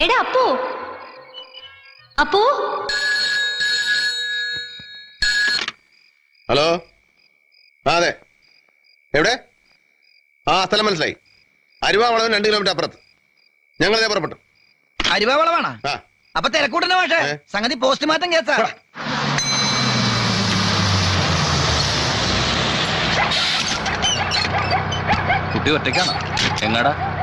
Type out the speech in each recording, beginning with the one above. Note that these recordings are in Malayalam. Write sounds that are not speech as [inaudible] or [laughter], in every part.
എടാ അപ്പു. അപ്പു. ഹലോ? ആ അതെ. എവിടെ? ആ സ്ഥലം മനസ്സിലായി. അരുവ വളവിന് രണ്ട് കിലോമീറ്റർ അപ്പുറത്ത്. ഞങ്ങളിതേ പുറപ്പെട്ടു. അരിവാവളവാണോ? ആ. അപ്പൊ തിരക്കൂട്ടനെ പക്ഷേ ഏ? സംഗതി പോസ്റ്റ്മോർട്ടം കേസാ. കുട്ടി ഒറ്റയ്ക്കാണോ? എങ്ങാടാ?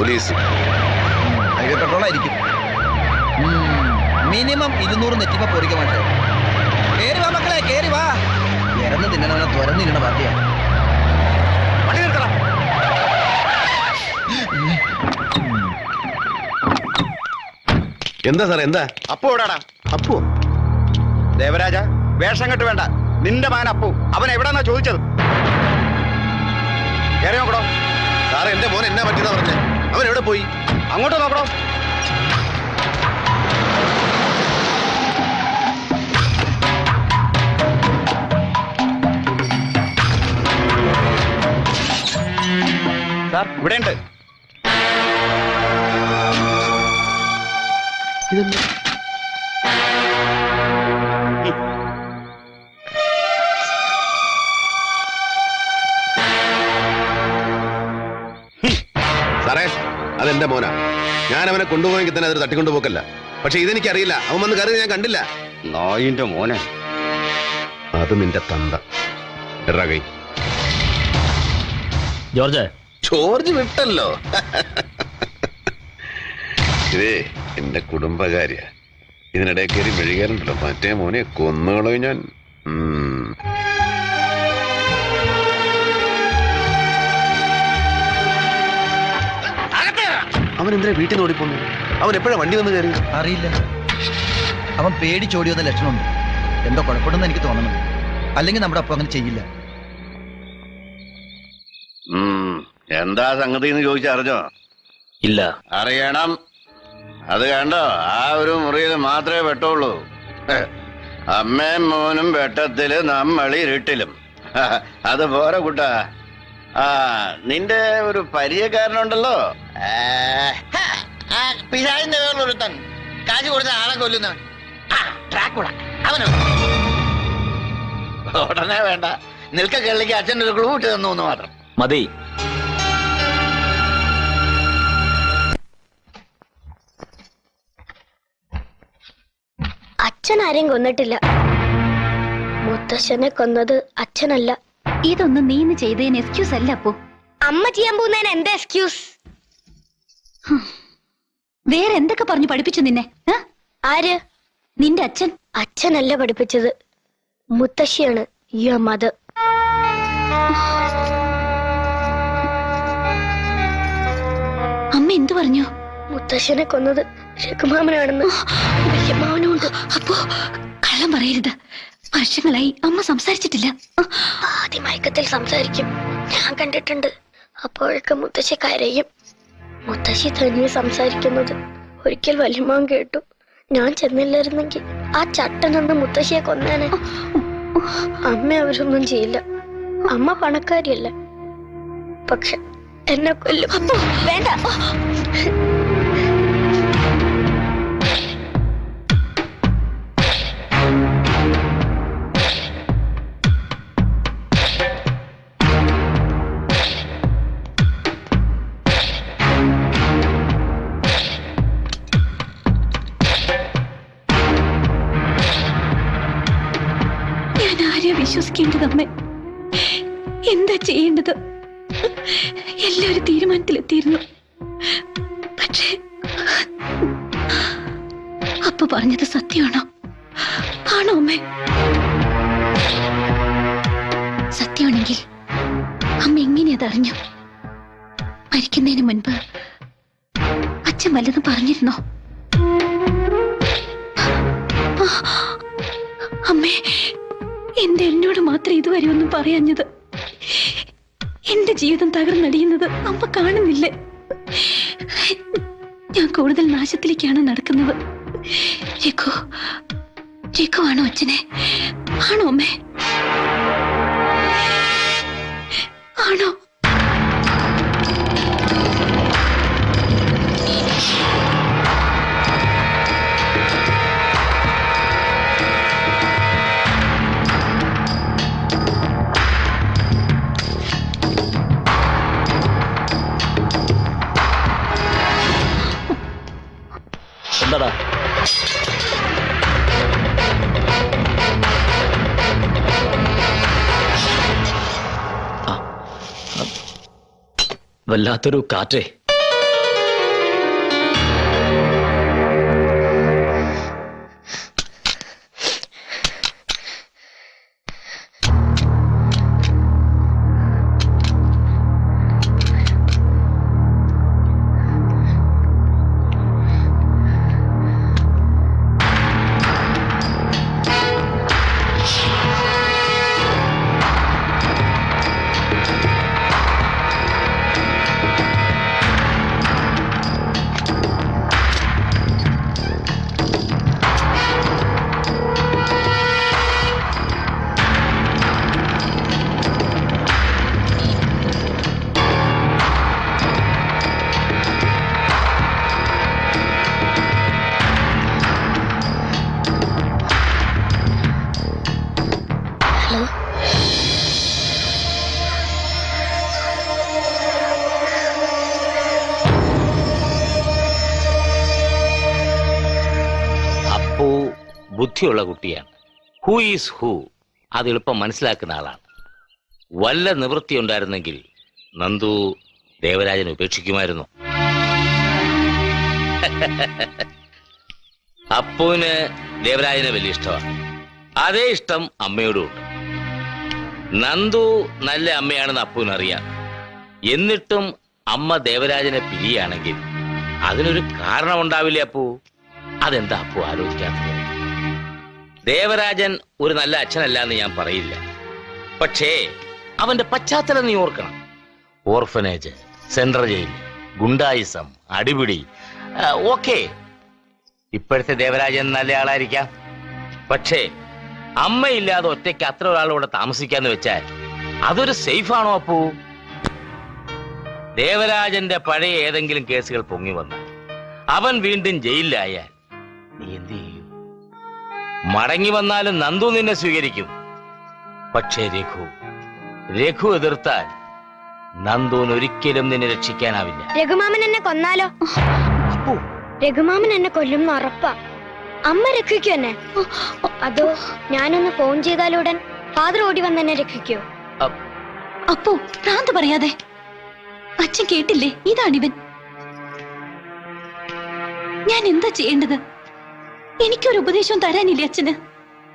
പോലീസ്. ഹൈവേ പെട്രോൾ ആയിരിക്കും. മിനിമം ഇരുന്നൂറ് നെറ്റിപ്പ പൊറിക്ക മാറ്റേ കേറി വാ മക്കളെ കേറി വാ. ഇറന്ന് തിന്നണവനെ തുറന്നു തിന്നണ പാർട്ടിയാ വണ്ടി നിർത്തണം എന്താ സാറേ എന്താ? അപ്പു എവിടാടാ? അപ്പു ദേവരാജ വേഷം കെട്ട് വേണ്ട. നിന്റെ മകൻ അപ്പു. അവൻ എവിടെന്നാ ചോദിച്ചത്? കയറി നോക്കടോ. സാറേ എന്റെ മോൻ എന്നാ പറ്റിയതാ പറഞ്ഞേ? അവൻ എവിടെ പോയി? അങ്ങോട്ട് നോക്കണോ സാർ ഇവിടെ ഉണ്ട് സാറേ അതെന്റെ മോനാ. ഞാൻ അവനെ കൊണ്ടുപോയെങ്കിൽ തന്നെ അതൊരു തട്ടിക്കൊണ്ടുപോക്കല്ല. പക്ഷെ ഇതെനിക്കറിയില്ല. അവൻ വന്ന് കയറി ഞാൻ കണ്ടില്ല. നായിന്റെ മോനെ. അത് നിന്റെ തന്ത. ജോർജ്. ജോർജ് വിട്ടല്ലോ. ഇതേ എന്റെ കുടുംബകാര്യ. ഇതിനിടയിൽ കയറി മെഴുകാറുണ്ടല്ലോ മറ്റേ മോനെ കൊന്നുകളോ ഞാൻ. അവൻ എന്തിനാ വീട്ടിൽ നിന്ന് ഓടിപ്പോന്നു. അവൻ എപ്പോഴാ വണ്ടി വന്ന് കയറി അറിയില്ല. അവൻ പേടി പേടിച്ചോടി വന്ന ലക്ഷണമുണ്ട്. എന്തോ കുഴപ്പമുണ്ടെന്ന് എനിക്ക് തോന്നണം അല്ലെങ്കിൽ നമ്മുടെ അപ്പം അങ്ങനെ ചെയ്യില്ല. എന്താ സംഗതി എന്ന് ചോദിച്ചറിഞ്ഞോ ഇല്ല. അറിയണം. അത് കണ്ടോ? ആ ഒരു മുറിയിൽ മാത്രമേ വെട്ടുള്ളൂ. അമ്മയും മോനും വെട്ടത്തിൽ നമ്മൾ ഇരുട്ടിലും. ഹ, [laughs] അത് പോരെ കുട്ടാ. ആ നിന്റെ ഒരു പരിചയക്കാരനുണ്ടല്ലോ. പിതാവിന്റെ വേറൊരുത്തൻ. കാശ് കൊടുത്ത ആളെ കൊല്ലുന്ന ട്രാക്കുട അവനോ? ഉടനെ വേണ്ട. നിൽക്ക കേരളിക്ക് അച്ഛൻ ഒരു ക്ലൂ ഇട്ട് തന്നു എന്ന് മാത്രം. മതി. അച്ഛൻ ആരെയും കൊന്നിട്ടില്ല. മുത്തശ്ശനെ കൊന്നത് അച്ഛനല്ല. ഇതൊന്നും നീ ഇന്ന് ചെയ്തതിന് എക്സ്ക്യൂസ് അല്ല അപ്പോ. അമ്മ ചെയ്യാൻ പോകുന്നതിന് എന്താ എക്സ്ക്യൂസ് വേറെ എന്തൊക്കെ പറഞ്ഞു പഠിപ്പിച്ചു നിന്നെ? ആര്? നിന്റെ അച്ഛൻ? അച്ഛനല്ല പഠിപ്പിച്ചത്. മുത്തശ്ശിയാണ് മദർ. അമ്മ എന്തു പറഞ്ഞു? മുത്തശ്ശനെ കൊന്നത് രഘുമാമനാണെന്ന്. വല്യമ്മാവനുണ്ട് അപ്പോ കള്ളം പറയരുത്. വർഷങ്ങളായി അമ്മ സംസാരിച്ചിട്ടില്ല. ആ, ആദ്യ മയക്കത്തിൽ സംസാരിക്കും. ഞാൻ കണ്ടിട്ടുണ്ട്. അപ്പോഴൊക്കെ മുത്തശ്ശി കരയും. മുത്തശ്ശി തനിയെ സംസാരിക്കുന്നത് ഒരിക്കൽ വലിയമ്മ കേട്ടു. ഞാൻ ചെന്നില്ലായിരുന്നെങ്കിൽ ആ ചട്ടനെന്ന് മുത്തശ്ശിയെ കൊന്നേനെ. അമ്മ അവരൊന്നും ചെയ്യില്ല. അമ്മ പണക്കാരിയല്ല. പക്ഷെ എന്നെ കൊല്ലും. വേണ്ട. വിശ്വസിക്കേണ്ടത് അമ്മ എന്താ ചെയ്യേണ്ടത്? എല്ലാവരും തീരുമാനത്തിലെത്തിയിരുന്നു. പക്ഷേ അപ്പ പറഞ്ഞത് സത്യമാണോ? ആണോ അമ്മേ? സത്യമാണെങ്കിൽ അമ്മ എങ്ങനെ അതറിഞ്ഞു മരിക്കുന്നതിന് മുൻപ് അച്ഛൻ വല്ലതും പറഞ്ഞിരുന്നോ? അമ്മേ എന്റെ എന്നോട് മാത്രം ഇതുവരെ ഒന്നും പറയാഞ്ഞത്. എന്റെ ജീവിതം തകർന്നടിയുന്നത് അമ്മ കാണുന്നില്ലേ. ഞാൻ കൂടുതൽ നാശത്തിലേക്കാണ് നടക്കുന്നത്. രഘു രഘു ആണോ അച്ഛനെ? ആണോ അമ്മേ? ആണോ? വല്ലാത്തൊരു കാറ്റേ. ബുദ്ധിയുള്ള കുട്ടിയാണ്. ഹൂ ഈസ് ഹൂ അത് എളുപ്പം മനസ്സിലാക്കുന്ന ആളാണ്. വല്ല നിവൃത്തി ഉണ്ടായിരുന്നെങ്കിൽ നന്ദു ദേവരാജൻ ഉപേക്ഷിക്കുമായിരുന്നു. [laughs] അപ്പുവിന് ദേവരാജനെ വലിയ ഇഷ്ടമാണ്. അതേ ഇഷ്ടം അമ്മയോടും ഉണ്ട്. നന്ദു നല്ല അമ്മയാണെന്ന് അപ്പുവിന് അറിയാം. എന്നിട്ടും അമ്മ ദേവരാജനെ പിരിയാണെങ്കിൽ അതിനൊരു കാരണമുണ്ടാവില്ലേ അപ്പു? അതെന്താ അപ്പു ആലോചിക്കാത്തത്? ദേവരാജൻ ഒരു നല്ല അച്ഛനല്ല എന്ന് ഞാൻ പറയില്ല. പക്ഷേ അവന്റെ പശ്ചാത്തലം നീ ഓർക്കണം. ഓർഫനേജ് സെൻട്രൽ ജയിൽ ഗുണ്ടായിസം അടിപിടി ഓക്കെ ഇപ്പോഴത്തെ ദേവരാജൻ നല്ല ആളായിരിക്കാം. പക്ഷേ അമ്മയില്ലാതെ ഒറ്റയ്ക്ക് അത്ര ഒരാളോടെ താമസിക്കാന്ന് വെച്ചാൽ അതൊരു സേഫ് ആണോ അപ്പു? ദേവരാജന്റെ പഴയ ഏതെങ്കിലും കേസുകൾ പൊങ്ങി വന്നാൽ അവൻ വീണ്ടും ജയിലിലായാൽ നീ എന്ത് മടങ്ങി വന്നാലും നന്ദു നിന്നെ സ്വീകരിക്കും. പക്ഷേ രഘു രഘു എതിർത്താൽ നന്ദുവിന് ഒരിക്കലും നിന്നെ രക്ഷിക്കാനാവില്ല. രഘുമാമൻ എന്നെ കൊന്നാലോ? അപ്പു? രഘുമാമൻ എന്നെ കൊല്ലും ഉറപ്പാ. അമ്മ രക്ഷിക്കൂ എന്നെ. അതോ ഞാനൊന്ന് ഫോൺ ചെയ്താലുടൻ ഫാദർ ഓടി വന്ന് എന്നെ രക്ഷിക്കോ? അപ്പോ ഭ്രാന്ത് പറയാതെ? അച്ഛൻ കേട്ടില്ലേ? ഇതാണിവൻ. ഞാൻ എന്താ ചെയ്യേണ്ടത്? എനിക്കൊരു ഉപദേശവും തരാനില്ലേ അച്ഛന്?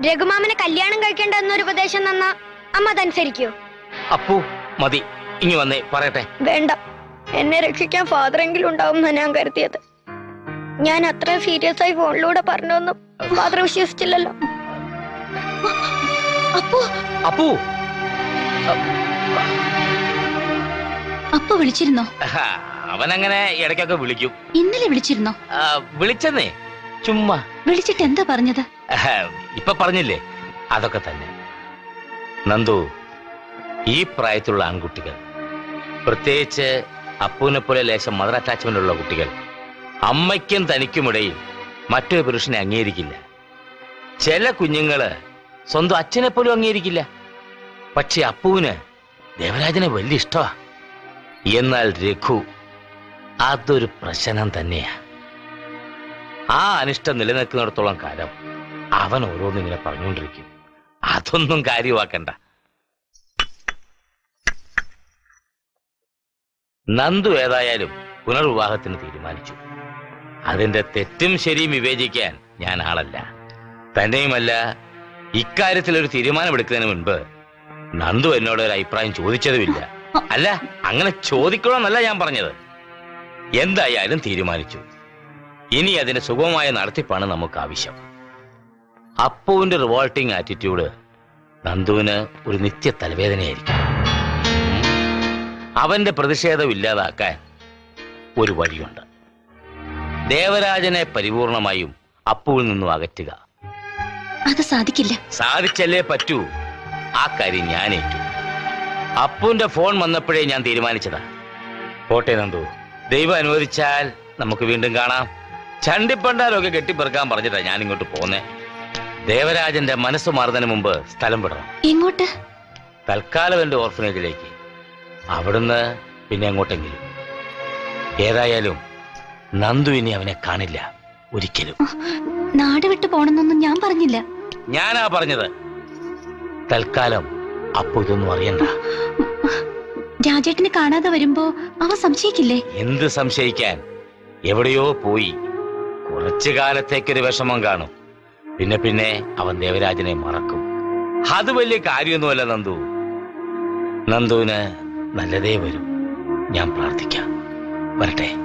രഘുമാമനെ കല്യാണം കഴിക്കേണ്ട എന്നൊരു ഉപദേശം തന്ന അമ്മ അതനുസരിക്കോ. അപ്പു മതി. ഇനി വന്നേ പറയട്ടെ. വേണ്ട. എന്നെ രക്ഷിക്കാൻ ഫാദർ എങ്കിലും ഉണ്ടാവും എന്നാ ഞാൻ കരുതിയത്. ഞാൻ അത്ര സീരിയസ് ആയി ഫോണിലൂടെ പറഞ്ഞൊന്നും ഫാദർ വിശ്വസിച്ചില്ലല്ലോ. അപ്പു. അപ്പു. അപ്പ വിളിച്ചിരുന്നോ? അവൻ അവനങ്ങനെ ഇടയ്ക്കൊക്കെ വിളിക്കും. ഇന്നലെ വിളിച്ചിരുന്നോ? വിളിച്ചെന്നേ. ചുമ്മാ. വിളിച്ചിട്ട് എന്താ പറഞ്ഞത് ഇപ്പൊ പറഞ്ഞില്ലേ? അതൊക്കെ തന്നെ. നന്ദു ഈ പ്രായത്തിലുള്ള ആൺകുട്ടികൾ പ്രത്യേകിച്ച് അപ്പൂനെ പോലെ ലേശം മദർ അറ്റാച്ച്മെന്റ് ഉള്ള കുട്ടികൾ അമ്മയ്ക്കും തനിക്കുമിടയിൽ മറ്റൊരു പുരുഷനെ അംഗീകരിക്കില്ല. ചില കുഞ്ഞുങ്ങൾ സ്വന്തം അച്ഛനെ പോലും അംഗീകരിക്കില്ല. പക്ഷെ അപ്പുവിന് ദേവരാജനെ വലിയ ഇഷ്ടമാ എന്നാൽ രഘു അതൊരു പ്രശ്നം തന്നെയാ. ആ അനിഷ്ടം നിലനിൽക്കുന്നിടത്തോളം കാലം അവൻ ഓരോന്നും ഇങ്ങനെ പറഞ്ഞുകൊണ്ടിരിക്കും. അതൊന്നും കാര്യമാക്കണ്ട. നന്ദു ഏതായാലും പുനർവിവാഹത്തിന് തീരുമാനിച്ചു. അതിന്റെ തെറ്റും ശരിയും വിവേചിക്കാൻ ഞാൻ ആളല്ല. തന്നെയുമല്ല ഇക്കാര്യത്തിൽ ഒരു തീരുമാനമെടുക്കുന്നതിന് മുൻപ് നന്ദു എന്നോട് ഒരു അഭിപ്രായം ചോദിച്ചതുമില്ല. അല്ല അങ്ങനെ ചോദിക്കണമെന്നല്ല ഞാൻ പറഞ്ഞത്. എന്തായാലും തീരുമാനിച്ചു. ഇനി അതിന് സുഗമമായ നടത്തിപ്പാണ് നമുക്ക് ആവശ്യം അപ്പുവിന്റെ റിവോൾട്ടിംഗ് ആറ്റിറ്റ്യൂഡ് നന്ദുവിന് ഒരു നിത്യ തലവേദനയായിരിക്കും. അവന്റെ പ്രതിഷേധം ഇല്ലാതാക്കാൻ ഒരു വഴിയുണ്ട്. ദേവരാജനെ പരിപൂർണമായും അപ്പുവിൽ നിന്നും അകറ്റുക. അത് സാധിക്കില്ല. സാധിച്ചല്ലേ പറ്റൂ? ആ കാര്യം ഞാൻ ഏറ്റു അപ്പുവിന്റെ ഫോൺ വന്നപ്പോഴേ ഞാൻ തീരുമാനിച്ചതാ. പോട്ടെ നന്ദു ദൈവം അനുവദിച്ചാൽ നമുക്ക് വീണ്ടും കാണാം. ചണ്ടിപ്പണ്ടാലൊക്കെ കെട്ടിപ്പെറുക്കാൻ പറഞ്ഞിട്ടാ ഞാൻ ഇങ്ങോട്ട് പോന്നേ. ദേവരാജന്റെ മനസ്സ് മാറുന്നതിന് മുമ്പ് സ്ഥലം വിടണം. എങ്ങോട്ട്? തൽക്കാലം എന്റെ ഓർഫനേജിലേക്ക്. അവിടുന്ന് പിന്നെ എങ്ങോട്ടെങ്കിലും. ഏതായാലും നന്ദു ഇനി അവനെ കാണില്ല. ഒരിക്കലും. നാട് വിട്ടു പോണെന്നൊന്നും ഞാൻ പറഞ്ഞില്ല. ഞാനാ പറഞ്ഞത്. തൽക്കാലം അപ്പൊ ഇതൊന്നും അറിയണ്ട. രാജേട്ടനെ കാണാതെ വരുമ്പോ അവ സംശയിക്കില്ലേ? എന്ത് സംശയിക്കാൻ? എവിടെയോ പോയി. കുറച്ചു കാലത്തേക്കൊരു വിഷമം കാണും. പിന്നെ പിന്നെ അവൻ ദേവരാജനെ മറക്കും. അത് വലിയ കാര്യമൊന്നുമല്ല നന്ദു. നന്ദുവിന് നല്ലതേ വരും. ഞാൻ പ്രാർത്ഥിക്കാം. വരട്ടെ.